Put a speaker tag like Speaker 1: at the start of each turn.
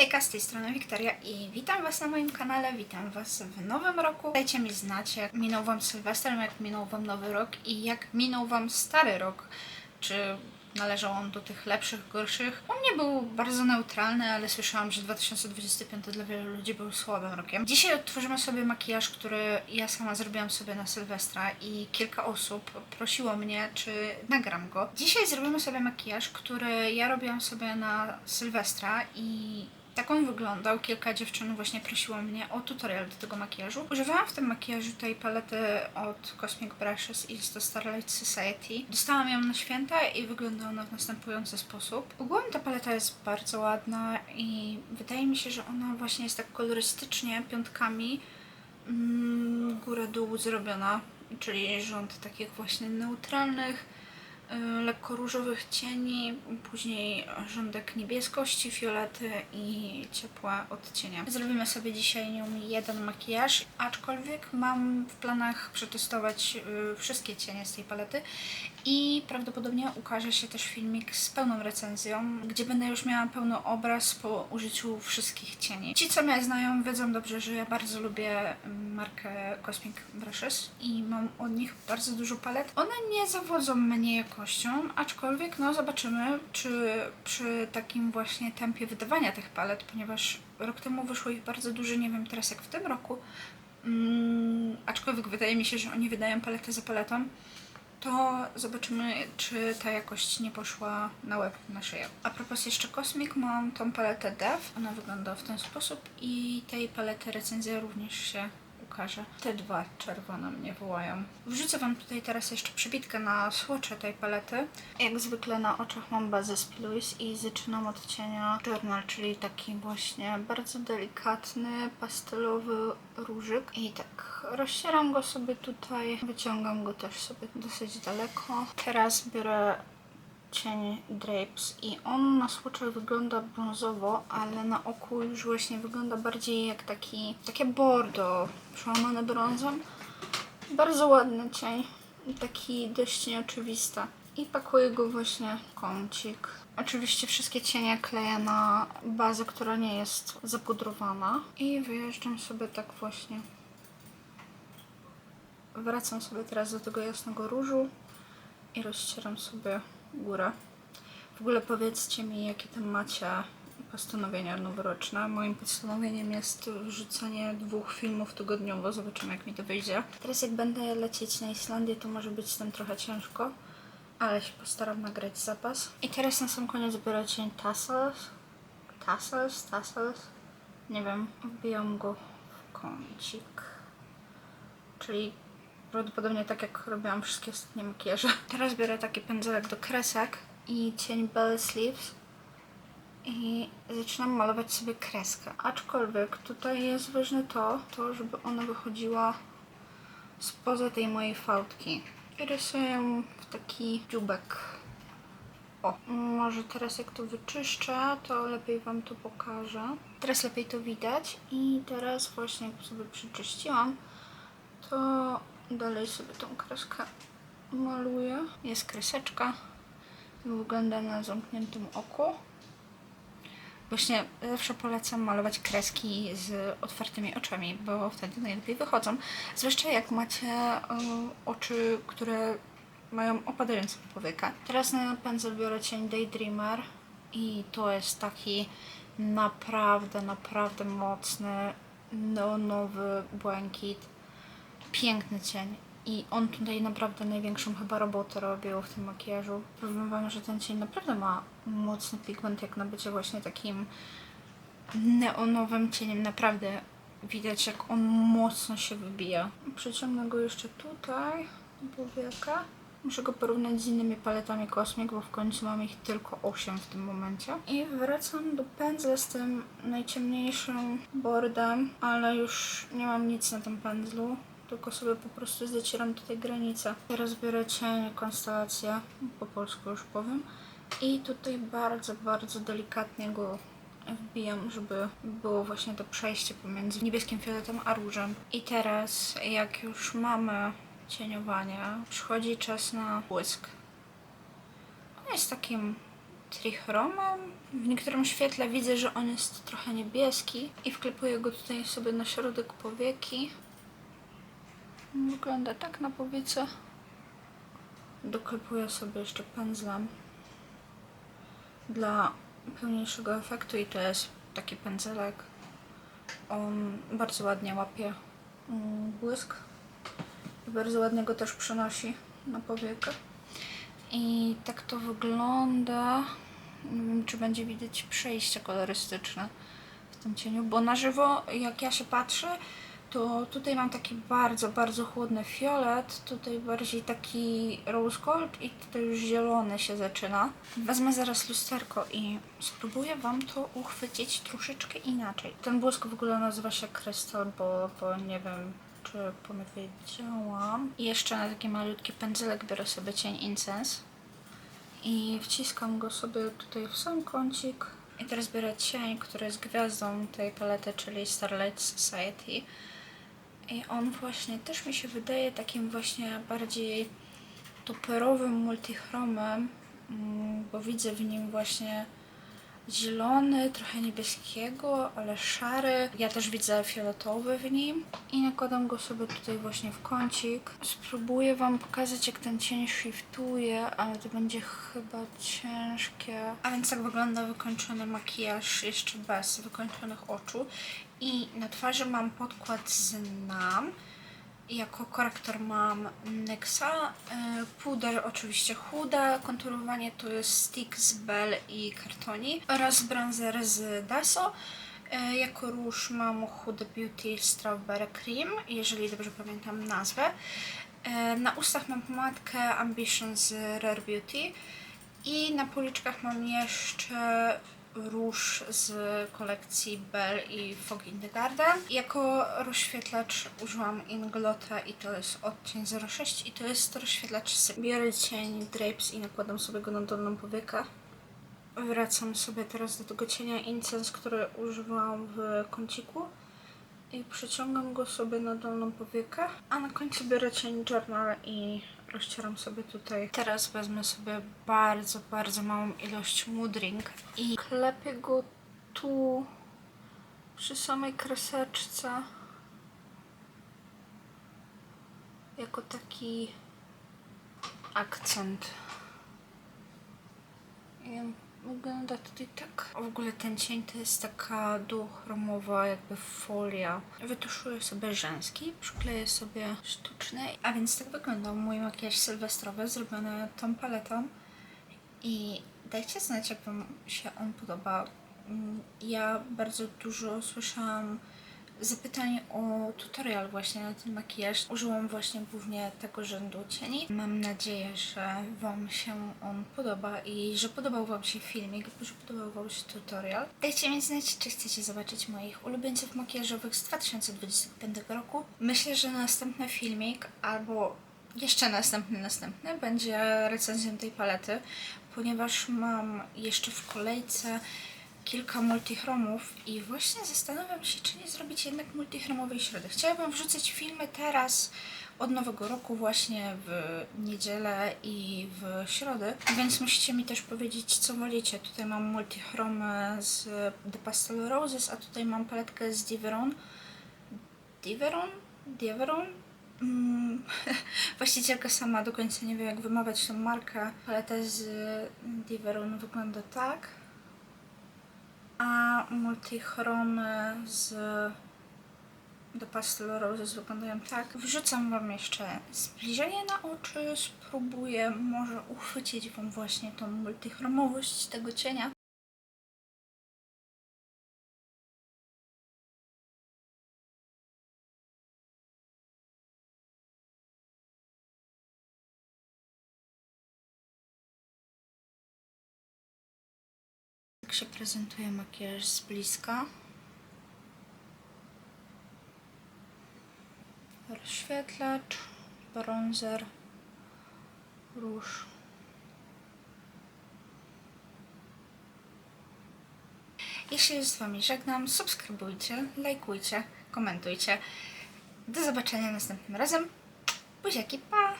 Speaker 1: Hejka, z tej strony Wiktoria i witam Was na moim kanale, witam Was w nowym roku. Dajcie mi znać, jak minął Wam Sylwester, jak minął Wam Nowy Rok i jak minął Wam Stary Rok. Czy należał on do tych lepszych, gorszych? U mnie był bardzo neutralny, ale słyszałam, że 2025 dla wielu ludzi był słabym rokiem. Dzisiaj odtworzymy sobie makijaż, który ja sama zrobiłam sobie na Sylwestra i kilka osób prosiło mnie, czy nagram go. Dzisiaj zrobimy sobie makijaż, który ja robiłam sobie na Sylwestra i tak on wyglądał. Kilka dziewczyn właśnie prosiło mnie o tutorial do tego makijażu. Używałam w tym makijażu tej palety od Cosmic Brushes i jest to Starlight Society. Dostałam ją na święta i wygląda ona w następujący sposób. Ogółem ta paleta jest bardzo ładna i wydaje mi się, że ona właśnie jest tak kolorystycznie piątkami mm, górę-dół zrobiona, czyli rząd takich właśnie neutralnych, lekko różowych cieni, później rządek niebieskości, fiolety i ciepłe odcienia. Zrobimy sobie dzisiaj nią jeden makijaż, aczkolwiek mam w planach przetestować y, wszystkie cienie z tej palety i prawdopodobnie ukaże się też filmik z pełną recenzją, gdzie będę już miała pełny obraz po użyciu wszystkich cieni. Ci, co mnie znają, wiedzą dobrze, że ja bardzo lubię mm, markę Cosmic Brushes i mam od nich bardzo dużo palet. One nie zawodzą mnie jakością, aczkolwiek no zobaczymy, czy przy takim właśnie tempie wydawania tych palet, ponieważ rok temu wyszło ich bardzo dużo, nie wiem teraz jak w tym roku, mm, aczkolwiek wydaje mi się, że oni wydają paletę za paletą, to zobaczymy, czy ta jakość nie poszła na łeb, na szyję. A propos jeszcze Cosmic, mam tą paletę Dev. Ona wygląda w ten sposób i tej palety recenzja również się ukaże. Te dwa czerwone mnie wołają. Wrzucę Wam tutaj teraz jeszcze przybitkę na słocze tej palety. Jak zwykle na oczach mam bazę Spiluis i zaczynam od cienia Journal, czyli taki właśnie bardzo delikatny, pastelowy różyk. I tak, rozcieram go sobie tutaj, wyciągam go też sobie dosyć daleko. Teraz biorę cień Drapes i on na słocze wygląda brązowo, ale na oku już właśnie wygląda bardziej jak taki, takie bordo przełamane brązem. Bardzo ładny cień, taki dość nieoczywisty. I pakuję go właśnie w kącik. Oczywiście wszystkie cienie kleję na bazę, która nie jest zapudrowana. I wyjeżdżam sobie tak właśnie. Wracam sobie teraz do tego jasnego różu i rozcieram sobie górę. W ogóle powiedzcie mi, jakie tam macie postanowienia noworoczne. Moim postanowieniem jest wrzucenie dwóch filmów tygodniowo. Zobaczymy, jak mi to wyjdzie. Teraz jak będę lecieć na Islandię, to może być z tym trochę ciężko, ale się postaram nagrać zapas. I teraz na sam koniec biorę cień Tassels. Tassels? Tassels? Nie wiem. Wbijam go w kącik. Czyli Prawdopodobnie tak jak robiłam wszystkie ostatnie makijaże. Teraz biorę taki pędzelek do kresek i cień Bell Sleeves i zaczynam malować sobie kreskę. Aczkolwiek tutaj jest ważne to, to żeby ona wychodziła spoza tej mojej fałdki. I rysuję w taki dziubek. O, może teraz jak to wyczyszczę, to lepiej Wam to pokażę. Teraz lepiej to widać i teraz właśnie jak sobie przeczyściłam, to dalej sobie tą kreskę maluję. Jest kreseczka. Wygląda na zamkniętym oku. Właśnie zawsze polecam malować kreski z otwartymi oczami, bo wtedy najlepiej wychodzą. Zwłaszcza jak macie y, oczy, które mają opadającą powieka. Teraz na pędzel biorę cień Daydreamer i to jest taki naprawdę, naprawdę mocny, neonowy błękit piękny cień. I on tutaj naprawdę największą chyba robotę robił w tym makijażu. Powiem Wam, że ten cień naprawdę ma mocny pigment, jak na bycie właśnie takim neonowym cieniem. Naprawdę widać, jak on mocno się wybija. Przyciągnę go jeszcze tutaj, do wieka. Muszę go porównać z innymi paletami Cosmic, bo w końcu mam ich tylko 8 w tym momencie. I wracam do pędzla z tym najciemniejszym bordem, ale już nie mam nic na tym pędzlu tylko sobie po prostu zacieram tutaj granicę. Teraz biorę cień konstelację, po polsku już powiem. I tutaj bardzo, bardzo delikatnie go wbijam, żeby było właśnie to przejście pomiędzy niebieskim fioletem a różem. I teraz, jak już mamy cieniowanie, przychodzi czas na błysk. On jest takim trichromem. W niektórym świetle widzę, że on jest trochę niebieski i wklepuję go tutaj sobie na środek powieki. Wygląda tak na powiece. Doklepuję sobie jeszcze pędzlem dla pełniejszego efektu i to jest taki pędzelek. On bardzo ładnie łapie mm, błysk i bardzo ładnie go też przenosi na powiekę. I tak to wygląda. Nie wiem, czy będzie widać przejście kolorystyczne w tym cieniu, bo na żywo, jak ja się patrzę, to tutaj mam taki bardzo, bardzo chłodny fiolet, tutaj bardziej taki rose gold i tutaj już zielony się zaczyna. Wezmę zaraz lusterko i spróbuję Wam to uchwycić troszeczkę inaczej. Ten błysk w ogóle nazywa się krystal, bo, bo nie wiem, czy powiedziałam. I jeszcze na taki malutki pędzelek biorę sobie cień Incense i wciskam go sobie tutaj w sam kącik. I teraz biorę cień, który jest gwiazdą tej palety, czyli Starlight Society. I on właśnie też mi się wydaje takim właśnie bardziej toperowym multichromem, mm, bo widzę w nim właśnie zielony, trochę niebieskiego, ale szary. Ja też widzę fioletowy w nim i nakładam go sobie tutaj właśnie w kącik. Spróbuję Wam pokazać jak ten cień shiftuje, ale to będzie chyba ciężkie. A więc tak wygląda wykończony makijaż jeszcze bez wykończonych oczu. I na twarzy mam podkład z NAM. Jako korektor mam NYXa, y, puder oczywiście Huda, konturowanie to jest stick z Bell i Kartoni oraz bronzer z Daso. Y, Jako róż mam Huda Beauty Strawberry Cream, jeżeli dobrze pamiętam nazwę. Y, Na ustach mam pomadkę Ambition z Rare Beauty i na policzkach mam jeszcze róż z kolekcji Bell i Fog in the Garden. Jako rozświetlacz użyłam Inglota i to jest odcień 06 i to jest rozświetlacz z... Biorę cień Drapes i nakładam sobie go na dolną powiekę. Wracam sobie teraz do tego cienia Incense, który używałam w kąciku i przyciągam go sobie na dolną powiekę, a na końcu biorę cień Journal i rozcieram sobie tutaj. Teraz wezmę sobie bardzo, bardzo małą ilość Moodring i klepię go tu przy samej kreseczce jako taki akcent. Wygląda tutaj tak. W ogóle ten cień to jest taka duchromowa jakby folia. Wytuszuję sobie rzęski, przykleję sobie sztuczne. A więc tak wyglądał mój makijaż sylwestrowy zrobiony tą paletą. I dajcie znać, jak Wam się on podoba. Mm, Ja bardzo dużo słyszałam zapytań o tutorial właśnie na ten makijaż. Użyłam właśnie głównie tego rzędu cieni. Mam nadzieję, że Wam się on podoba i że podobał Wam się filmik, że podobał Wam się tutorial. Dajcie mi znać, czy chcecie zobaczyć moich ulubieńców makijażowych z 2025 roku. Myślę, że następny filmik albo jeszcze następny, następny będzie recenzją tej palety, ponieważ mam jeszcze w kolejce kilka multichromów i właśnie zastanawiam się, czy nie zrobić jednak multichromowej środy. Chciałabym wrzucać filmy teraz od nowego roku właśnie w niedzielę i w środę, więc musicie mi też powiedzieć, co wolicie. Tutaj mam multichromy z The Pastel Roses, a tutaj mam paletkę z Diveron. Diveron? Diveron? Mm, właścicielka sama do końca nie wie, jak wymawiać tą markę. Paleta z Diveron wygląda tak a multichromy z do Pastel Roses wyglądają tak. Wrzucam Wam jeszcze zbliżenie na oczy, spróbuję może uchwycić Wam właśnie tą multichromowość tego cienia. Tak się prezentuje makijaż z bliska. Rozświetlacz, bronzer, róż. Jeśli z Wami żegnam, subskrybujcie, lajkujcie, komentujcie. Do zobaczenia następnym razem. Buziaki, pa!